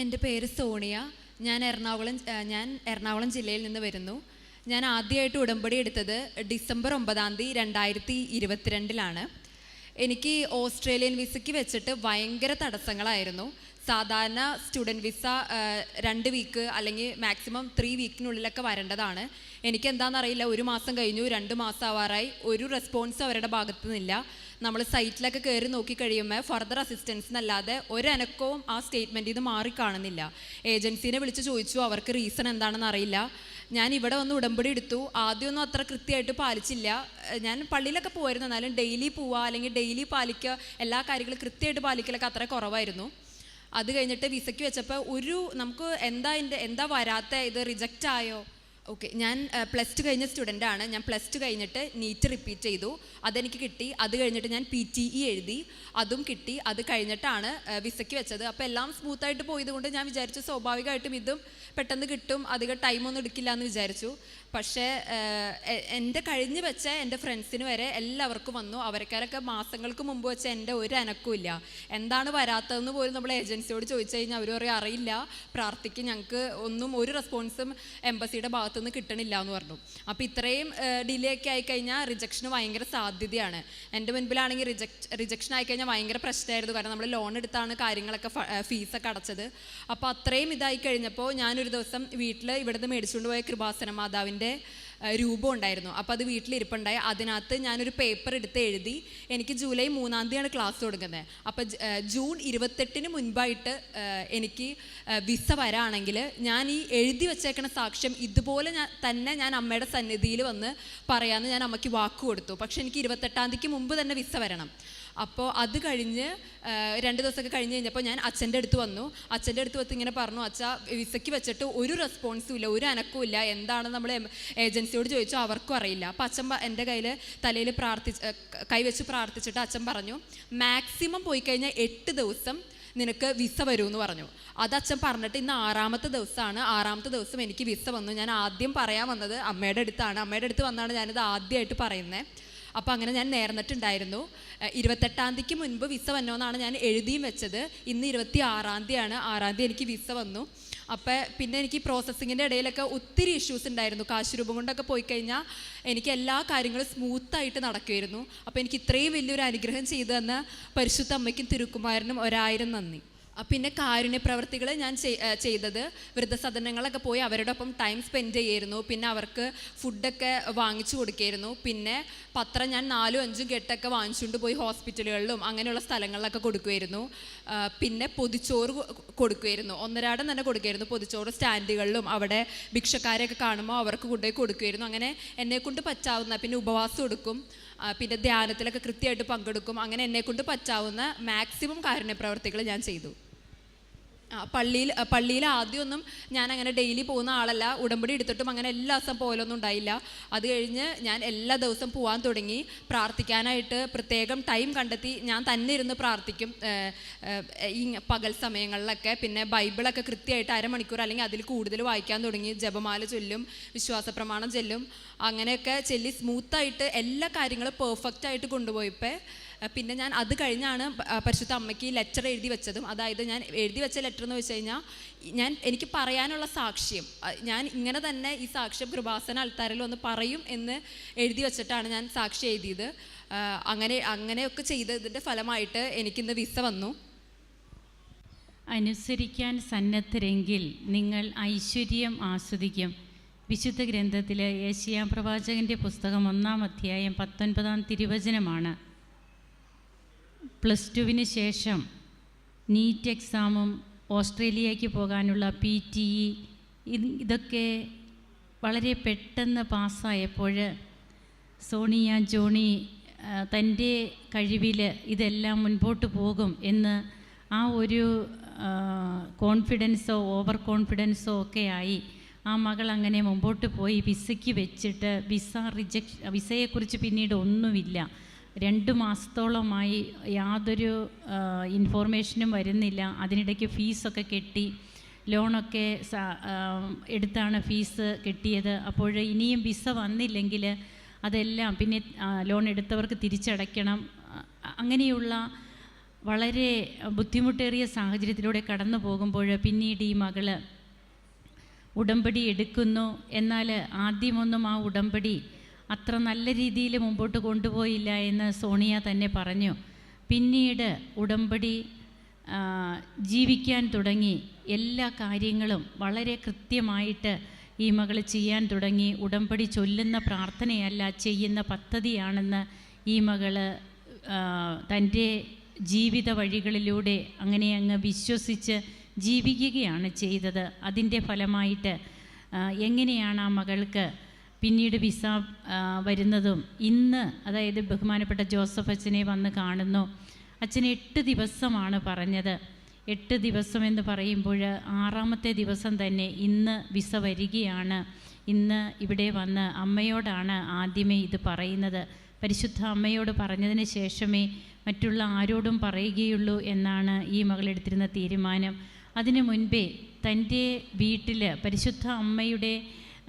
എന്റെ പേര് സോണിയ. ഞാൻ എറണാകുളം ഞാൻ എറണാകുളം ജില്ലയിൽ നിന്ന് വരുന്നു. ഞാൻ ആദ്യമായിട്ട് ഉടമ്പടി എടുത്തത് ഡിസംബർ ഒമ്പതാം തീയതി രണ്ടായിരത്തി ഇരുപത്തിരണ്ടിലാണ്. എനിക്ക് ഓസ്ട്രേലിയൻ വിസയ്ക്ക് വെച്ചിട്ട് ഭയങ്കര തടസ്സങ്ങളായിരുന്നു. സാധാരണ സ്റ്റുഡന്റ് വിസ രണ്ട് വീക്ക് അല്ലെങ്കിൽ മാക്സിമം ത്രീ വീക്കിനുള്ളിലൊക്കെ വരേണ്ടതാണ്. എനിക്ക് എന്താണെന്നറിയില്ല ഒരു മാസം കഴിഞ്ഞു രണ്ട് മാസം ആവാറായി ഒരു റെസ്പോൺസ് അവരുടെ ഭാഗത്തു നിന്നില്ല. നമ്മൾ സൈറ്റിലൊക്കെ കയറി നോക്കി കഴിയുമ്പോൾ ഫർദർ അസിസ്റ്റൻസ് എന്നല്ലാതെ ഒരനക്കവും ആ സ്റ്റേറ്റ്മെന്റിൽ നിന്ന് മാറി കാണുന്നില്ല. ഏജൻസീനെ വിളിച്ച് ചോദിച്ചു അവർക്ക് റീസൺ എന്താണെന്ന് അറിയില്ല. ഞാൻ ഇവിടെ വന്ന് ഉടമ്പടി എടുത്തു. ആദ്യമൊന്നും അത്ര കൃത്യമായിട്ട് പാലിച്ചില്ല. ഞാൻ പള്ളിയിലൊക്കെ പോയിരുന്നു. എന്നാലും ഡെയിലി പോവുക അല്ലെങ്കിൽ ഡെയിലി പാലിക്കുക എല്ലാ കാര്യങ്ങളും കൃത്യമായിട്ട് പാലിക്കലൊക്കെ അത്ര കുറവായിരുന്നു. അത് കഴിഞ്ഞിട്ട് വിസയ്ക്ക് വെച്ചപ്പോൾ ഒരു നമുക്ക് എന്താ എന്താ വരാത്ത? ഇത് റിജക്റ്റ് ആയോ? ഓക്കെ ഞാൻ പ്ലസ് ടു കഴിഞ്ഞ സ്റ്റുഡന്റ് ആണ്. ഞാൻ പ്ലസ് ടു കഴിഞ്ഞിട്ട് നീറ്റ് റിപ്പീറ്റ് ചെയ്തു. അതെനിക്ക് കിട്ടി. അത് കഴിഞ്ഞിട്ട് ഞാൻ പി ടി ഇ എഴുതി. അതും കിട്ടി. അത് കഴിഞ്ഞിട്ടാണ് വിസയ്ക്ക് വെച്ചത്. അപ്പോൾ എല്ലാം സ്മൂത്തായിട്ട് പോയതുകൊണ്ട് ഞാൻ വിചാരിച്ചു സ്വാഭാവികമായിട്ടും ഇതും പെട്ടെന്ന് കിട്ടും. അധികം ടൈമൊന്നും എടുക്കില്ല എന്ന് വിചാരിച്ചു. പക്ഷേ എ- എന്റെ കഴിഞ്ഞ് വെച്ച എന്റെ ഫ്രണ്ട്സിന് വരെ എല്ലാവർക്കും വന്നു. അവരക്കാരൊക്കെ മാസങ്ങൾക്ക് മുമ്പ് വെച്ച എന്റെ ഒരു അനക്കുമില്ല എന്താണ് വരാത്തതെന്ന് പോലും നമ്മൾ ഏജൻസിയോട് ചോദിച്ചു കഴിഞ്ഞാൽ അവർ പറയും അറിയില്ല. പ്രാർത്ഥിക്കും. ഞങ്ങൾക്ക് ഒന്നും ഒരു റെസ്പോൺസും എംബസിയുടെ ഭാഗത്തുനിന്ന് കിട്ടണില്ല എന്ന് പറഞ്ഞു. അപ്പോൾ ഇത്രയും ഡിലേ ഒക്കെ ആയിക്കഴിഞ്ഞാൽ റിജക്ഷന് ഭയങ്കര സാധ്യതയാണ്. എന്റെ മുൻപിലാണെങ്കിൽ റിജക്ട് റിജക്ഷൻ ആയിക്കഴിഞ്ഞാൽ ഭയങ്കര പ്രശ്നമായിരുന്നു. കാരണം നമ്മൾ ലോൺ എടുത്താണ് കാര്യങ്ങളൊക്കെ ഫീസൊക്കെ അടച്ചത്. അപ്പോൾ അത്രയും ഇതായി കഴിഞ്ഞപ്പോൾ ഞാനൊരു ദിവസം വീട്ടിൽ ഇവിടുന്ന് മേടിച്ചുകൊണ്ട് പോയ കൃപാസന മാതാവിന്റെ രൂപം ഉണ്ടായിരുന്നു. അപ്പോൾ അത് വീട്ടിലിരിപ്പുണ്ടായി. അതിനകത്ത് ഞാനൊരു പേപ്പർ എടുത്ത് എഴുതി എനിക്ക് ജൂലൈ മൂന്നാം തീയതിയാണ് ക്ലാസ് തുടങ്ങുന്നത്. അപ്പോൾ ജൂൺ ഇരുപത്തെട്ടിന് മുൻപായിട്ട് എനിക്ക് വിസ വരാണെങ്കിൽ ഞാൻ ഈ എഴുതി വെച്ചേക്കണ സാക്ഷ്യം ഇതുപോലെ ഞാൻ തന്നെ ഞാൻ അമ്മയുടെ സന്നിധിയിൽ വന്ന് പറയാമെന്ന് ഞാൻ അമ്മയ്ക്ക് വാക്ക് കൊടുത്തു. പക്ഷെ എനിക്ക് ഇരുപത്തെട്ടാം തീയതിക്ക് മുമ്പ് തന്നെ വിസ വരണം. അപ്പോൾ അത് കഴിഞ്ഞ് രണ്ട് ദിവസമൊക്കെ കഴിഞ്ഞ് കഴിഞ്ഞപ്പോൾ ഞാൻ അച്ഛന്റെ അടുത്ത് വന്നു. അച്ഛന്റെ അടുത്ത് വന്ന് ഇങ്ങനെ പറഞ്ഞു അച്ഛ വിസയ്ക്ക് വെച്ചിട്ട് ഒരു റെസ്പോൺസും ഇല്ല ഒരു അനക്കവും ഇല്ല. എന്താണ് നമ്മൾ ഏജൻസിയോട് ചോദിച്ചോ അവർക്കും അറിയില്ല. അപ്പോൾ അച്ഛൻ എന്റെ കയ്യിൽ തലയിൽ പ്രാർത്ഥിച്ച് കൈവച്ച് പ്രാർത്ഥിച്ചിട്ട് അച്ഛൻ പറഞ്ഞു മാക്സിമം പോയി കഴിഞ്ഞാൽ എട്ട് ദിവസം നിനക്ക് വിസ വരുമെന്ന് പറഞ്ഞു. അത് അച്ഛൻ പറഞ്ഞിട്ട് ഇന്ന് ആറാമത്തെ ദിവസമാണ്. ആറാമത്തെ ദിവസം എനിക്ക് വിസ വന്നു. ഞാൻ ആദ്യം പറയാൻ വന്നത് അമ്മയുടെ അടുത്താണ്. അമ്മയുടെ അടുത്ത് വന്നാണ് ഞാനിത് ആദ്യമായിട്ട് പറയുന്നത് അപ്പോൾ അങ്ങനെ ഞാൻ നേർന്നിട്ടുണ്ടായിരുന്നു. ഇരുപത്തെട്ടാം തീയതിക്ക് മുൻപ് വിസ വന്നോന്നാണ് ഞാൻ എഴുതിയും വെച്ചത്. ഇന്ന് ഇരുപത്തി ആറാം തീയതിയാണ്. ആറാം തീയതി എനിക്ക് വിസ വന്നു. അപ്പോൾ പിന്നെ എനിക്ക് പ്രോസസ്സിങ്ങിന്റെ ഇടയിലൊക്കെ ഒത്തിരി ഇഷ്യൂസ് ഉണ്ടായിരുന്നു. കാശ് രൂപം കൊണ്ടൊക്കെ പോയി കഴിഞ്ഞാൽ എനിക്ക് എല്ലാ കാര്യങ്ങളും സ്മൂത്തായിട്ട് നടക്കുമായിരുന്നു അപ്പോൾ എനിക്ക് ഇത്രയും വലിയൊരു അനുഗ്രഹം ചെയ്തു തന്ന പരിശുദ്ധ അമ്മയ്ക്കും തിരുക്കുമാരനും ഒരായിരം നന്ദി. പിന്നെ കാരുണ്യ പ്രവർത്തികൾ ഞാൻ ചെയ്- ചെയ്തത്. വൃദ്ധസദനങ്ങളൊക്കെ പോയി അവരുടെ ഒപ്പം ടൈം സ്പെൻഡ് ചെയ്യായിരുന്നു. പിന്നെ അവർക്ക് ഫുഡൊക്കെ വാങ്ങിച്ചു കൊടുക്കായിരുന്നു. പിന്നെ പത്രം ഞാൻ നാലും അഞ്ചും കെട്ടൊക്കെ വാങ്ങിച്ചുകൊണ്ട് പോയി ഹോസ്പിറ്റലുകളിലും അങ്ങനെയുള്ള സ്ഥലങ്ങളിലൊക്കെ കൊടുക്കുമായിരുന്നു പിന്നെ പൊതിച്ചോറ് കൊടുക്കുമായിരുന്നു ഒന്നരാടം തന്നെ കൊടുക്കുമായിരുന്നു പൊതിച്ചോറ് സ്റ്റാൻഡുകളിലും അവിടെ ഭിക്ഷക്കാരെയൊക്കെ കാണുമ്പോൾ അവർക്ക് കൊണ്ടുപോയി കൊടുക്കുമായിരുന്നു അങ്ങനെ എന്നെക്കൊണ്ട് പറ്റാവുന്ന പിന്നെ ഉപവാസം എടുക്കും. പിന്നെ ധ്യാനത്തിലൊക്കെ കൃത്യമായിട്ട് പങ്കെടുക്കും. അങ്ങനെ എന്നെക്കൊണ്ട് പറ്റാവുന്ന മാക്സിമം കാരുണ്യ പ്രവർത്തികൾ ഞാൻ ചെയ്തു. പള്ളിയിൽ പള്ളിയിൽ ആദ്യമൊന്നും ഞാൻ അങ്ങനെ ഡെയിലി പോകുന്ന ആളല്ല. ഉടമ്പടി എടുത്തിട്ടും അങ്ങനെ എല്ലാ ദിവസം പോലൊന്നും ഉണ്ടായില്ല. അത് കഴിഞ്ഞ് ഞാൻ എല്ലാ ദിവസവും പോകാൻ തുടങ്ങി. പ്രാർത്ഥിക്കാനായിട്ട് പ്രത്യേകം ടൈം കണ്ടെത്തി. ഞാൻ തന്നെ ഇരുന്ന് പ്രാർത്ഥിക്കും. ഈ പകൽ സമയങ്ങളിലൊക്കെ. പിന്നെ ബൈബിളൊക്കെ കൃത്യമായിട്ട് അരമണിക്കൂർ അല്ലെങ്കിൽ അതിൽ കൂടുതൽ വായിക്കാൻ തുടങ്ങി. ജപമാല ചൊല്ലും വിശ്വാസ പ്രമാണം ചൊല്ലും. അങ്ങനെയൊക്കെ ചൊല്ലി സ്മൂത്തായിട്ട് എല്ലാ കാര്യങ്ങളും പെർഫെക്റ്റ് ആയിട്ട് കൊണ്ടുപോയപ്പോൾ പിന്നെ ഞാൻ അത് കഴിഞ്ഞാണ് പരിശുദ്ധ അമ്മയ്ക്ക് ലെറ്റർ എഴുതി വെച്ചതും. അതായത് ഞാൻ എഴുതി വെച്ച ലെറ്റർ എന്ന് വെച്ച് കഴിഞ്ഞാൽ ഞാൻ എനിക്ക് പറയാനുള്ള സാക്ഷ്യം ഞാൻ ഇങ്ങനെ തന്നെ ഈ സാക്ഷ്യം കൃപാസന അൽത്താരിൽ ഒന്ന് പറയും എന്ന് എഴുതി വെച്ചിട്ടാണ് ഞാൻ സാക്ഷി എഴുതിയത്. അങ്ങനെ അങ്ങനെയൊക്കെ ചെയ്തതിന്റെ ഫലമായിട്ട് എനിക്കിന്ന് വിസ വന്നു. അനുസരിക്കാൻ സന്നദ്ധരെങ്കിൽ നിങ്ങൾ ഐശ്വര്യം ആസ്വദിക്കും. വിശുദ്ധ ഗ്രന്ഥത്തിലെ ഏഷ്യാ പ്രവാചകന്റെ പുസ്തകം ഒന്നാം അധ്യായം പത്തൊൻപതാം തിരുവചനമാണ്. പ്ലസ് ടുവിന് ശേഷം നീറ്റ് എക്സാമും ഓസ്ട്രേലിയയ്ക്ക് പോകാനുള്ള പി ടി ഇ ഇതൊക്കെ വളരെ പെട്ടെന്ന് പാസ്സായപ്പോൾ സോണിയ ജോണി തന്റെ കഴിവിൽ ഇതെല്ലാം മുൻപോട്ട് പോകും എന്ന് ആ ഒരു കോൺഫിഡൻസോ ഓവർ കോൺഫിഡൻസോ ഒക്കെ ആയി ആ മകൾ അങ്ങനെ മുമ്പോട്ട് പോയി വിസയ്ക്ക് വെച്ചിട്ട് വിസ റിജക്ഷ വിസയെക്കുറിച്ച് പിന്നീട് ഒന്നുമില്ല. രണ്ട് മാസത്തോളമായി യാതൊരു ഇൻഫോർമേഷനും വരുന്നില്ല. അതിനിടയ്ക്ക് ഫീസൊക്കെ കെട്ടി ലോണൊക്കെ എടുത്താണ് ഫീസ് കെട്ടിയത്. അപ്പോൾ ഇനിയും വിസ വന്നില്ലെങ്കിൽ അതെല്ലാം പിന്നെ ലോൺ എടുത്തവർക്ക് തിരിച്ചടയ്ക്കണം. അങ്ങനെയുള്ള വളരെ ബുദ്ധിമുട്ടേറിയ സാഹചര്യത്തിലൂടെ കടന്നു പോകുമ്പോൾ പിന്നീട് ഈ മകൾ ഉടമ്പടി എടുക്കുന്നു. എന്നാൽ ആദ്യമൊന്നും ആ ഉടമ്പടി അത്ര നല്ല രീതിയിൽ മുമ്പോട്ട് കൊണ്ടുപോയില്ല എന്ന് സോണിയ തന്നെ പറഞ്ഞു. പിന്നീട് ഉടമ്പടി ജീവിക്കാൻ തുടങ്ങി. എല്ലാ കാര്യങ്ങളും വളരെ കൃത്യമായിട്ട് ഈ മകൾ ചെയ്യാൻ തുടങ്ങി. ഉടമ്പടി ചൊല്ലുന്ന പ്രാർത്ഥനയല്ല ചെയ്യുന്ന പദ്ധതിയാണെന്ന് ഈ മകൾ തന്റെ ജീവിത വഴികളിലൂടെ അങ്ങനെ അങ്ങ് വിശ്വസിച്ച് ജീവിക്കുകയാണ് ചെയ്തത്. അതിന്റെ ഫലമായിട്ട് എങ്ങനെയാണ് ആ മകൾക്ക് പിന്നീട് വിസ വരുന്നതും ഇന്ന് അതായത് ബഹുമാനപ്പെട്ട ജോസഫ് അച്ഛനെ വന്ന് കാണുന്നു. അച്ഛൻ എട്ട് ദിവസമാണ് പറഞ്ഞത്. എട്ട് ദിവസം എന്ന് പറയുമ്പോൾ ആറാമത്തെ ദിവസം തന്നെ ഇന്ന് വിസ വരികയാണ്. ഇന്ന് ഇവിടെ വന്ന് അമ്മയോടാണ് ആദ്യമേ ഇത് പറയുന്നത്. പരിശുദ്ധ അമ്മയോട് പറഞ്ഞതിന് ശേഷമേ മറ്റുള്ള ആരോടും പറയുകയുള്ളൂ എന്നാണ് ഈ മകളെടുത്തിരുന്ന തീരുമാനം. അതിനു മുൻപേ തന്റെ വീട്ടിൽ പരിശുദ്ധ അമ്മയുടെ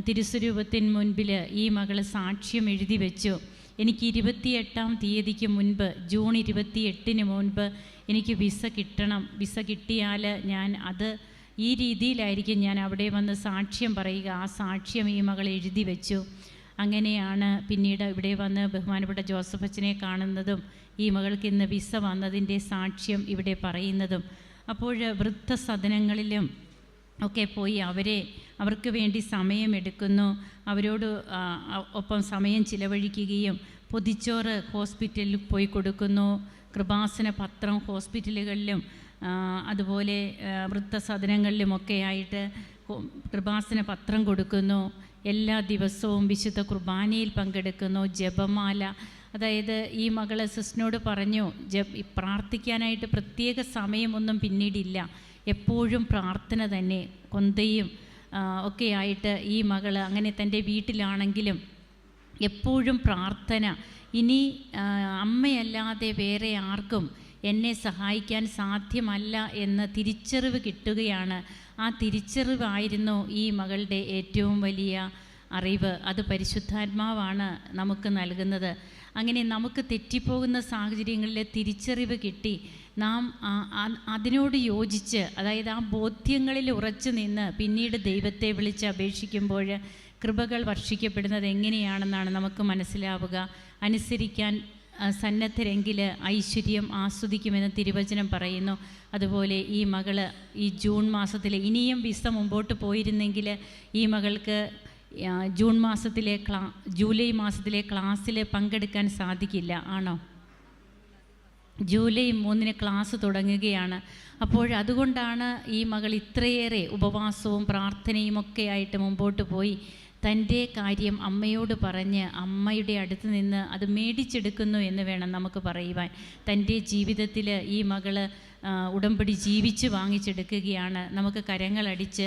തിരുസ്വരൂപത്തിന് മുൻപിൽ ഈ മകൾ സാക്ഷ്യം എഴുതി വെച്ചു. എനിക്ക് ഇരുപത്തിയെട്ടാം തീയതിക്ക് മുൻപ് ജൂൺ ഇരുപത്തിയെട്ടിന് മുൻപ് എനിക്ക് വിസ കിട്ടണം. വിസ കിട്ടിയാൽ ഞാൻ അത് ഈ രീതിയിലായിരിക്കും ഞാൻ അവിടെ വന്ന് സാക്ഷ്യം പറയുക. ആ സാക്ഷ്യം ഈ മകൾ എഴുതി വെച്ചു. അങ്ങനെയാണ് പിന്നീട് ഇവിടെ വന്ന് ബഹുമാനപ്പെട്ട ജോസഫ് അച്ഛനെ കാണുന്നതും ഈ മകൾക്ക് ഇന്ന് വിസ വന്നതിന്റെ സാക്ഷ്യം ഇവിടെ പറയുന്നതും. അപ്പോൾ വൃദ്ധസദനങ്ങളിലും ഒക്കെ പോയി അവരെ അവർക്ക് വേണ്ടി സമയമെടുക്കുന്നു. അവരോട് ഒപ്പം സമയം ചിലവഴിക്കുകയും പൊതിച്ചോറ് ഹോസ്പിറ്റലിൽ പോയി കൊടുക്കുന്നു. കൃപാസന പത്രം ഹോസ്പിറ്റലുകളിലും അതുപോലെ വൃത്തസദനങ്ങളിലുമൊക്കെ ആയിട്ട് കൃപാസന പത്രം കൊടുക്കുന്നു. എല്ലാ ദിവസവും വിശുദ്ധ കുർബാനയിൽ പങ്കെടുക്കുന്നു. ജപമാല. അതായത് ഈ മകൾ സിസ്റ്റിനോട് പറഞ്ഞു ജപ് പ്രാർത്ഥിക്കാനായിട്ട് പ്രത്യേക സമയമൊന്നും പിന്നീടില്ല. എപ്പോഴും പ്രാർത്ഥന തന്നെ കൊന്തയും ഒക്കെയായിട്ട് ഈ മകൾ അങ്ങനെ തന്റെ വീട്ടിലാണെങ്കിലും എപ്പോഴും പ്രാർത്ഥന. ഇനി അമ്മയല്ലാതെ വേറെ ആർക്കും എന്നെ സഹായിക്കാൻ സാധ്യമല്ല എന്ന തിരിച്ചറിവ് കിട്ടുകയാണ്. ആ തിരിച്ചറിവായിരുന്നു ഈ മകളുടെ ഏറ്റവും വലിയ അറിവ്. അത് പരിശുദ്ധാത്മാവാണ് നമുക്ക് നൽകുന്നത്. അങ്ങനെ നമുക്ക് തെറ്റിപ്പോകുന്ന സാഹചര്യങ്ങളിൽ തിരിച്ചറിവ് കിട്ടി. നാം അതിനോട് യോജിച്ച് അതായത് ആ ബോധ്യങ്ങളിൽ ഉറച്ചു നിന്ന് പിന്നീട് ദൈവത്തെ വിളിച്ച് അപേക്ഷിക്കുമ്പോൾ കൃപകൾ വർഷിക്കപ്പെടുന്നത് എങ്ങനെയാണെന്നാണ് നമുക്ക് മനസ്സിലാവുക. അനുസരിക്കാൻ സന്നദ്ധരെങ്കിൽ ഐശ്വര്യം ആസ്വദിക്കുമെന്ന് തിരുവചനം പറയുന്നു. അതുപോലെ ഈ മകൾ ഈ ജൂൺ മാസത്തിൽ ഇനിയും വിസ മുമ്പോട്ട് പോയിരുന്നെങ്കിൽ ഈ മകൾക്ക് ജൂൺ മാസത്തിലെ ക്ലാ ജൂലൈ മാസത്തിലെ ക്ലാസ്സിൽ പങ്കെടുക്കാൻ സാധിക്കില്ല ആണോ? ജൂലൈ മൂന്നിന് ക്ലാസ് തുടങ്ങുകയാണ്. അപ്പോൾ അതുകൊണ്ടാണ് ഈ മകൾ ഇത്രയേറെ ഉപവാസവും പ്രാർത്ഥനയും ഒക്കെ ആയിട്ട് മുമ്പോട്ട് പോയി. തന്റെ കാര്യം അമ്മയോട് പറഞ്ഞ് അമ്മയുടെ അടുത്ത് നിന്ന് അത് മേടിച്ചെടുക്കുന്നു എന്ന് വേണം നമുക്ക് പറയുവാൻ. തന്റെ ജീവിതത്തിൽ ഈ മകൾ ഉടമ്പടി ജീവിച്ച് വാങ്ങിച്ചെടുക്കുകയാണ്. നമുക്ക് കരങ്ങളടിച്ച്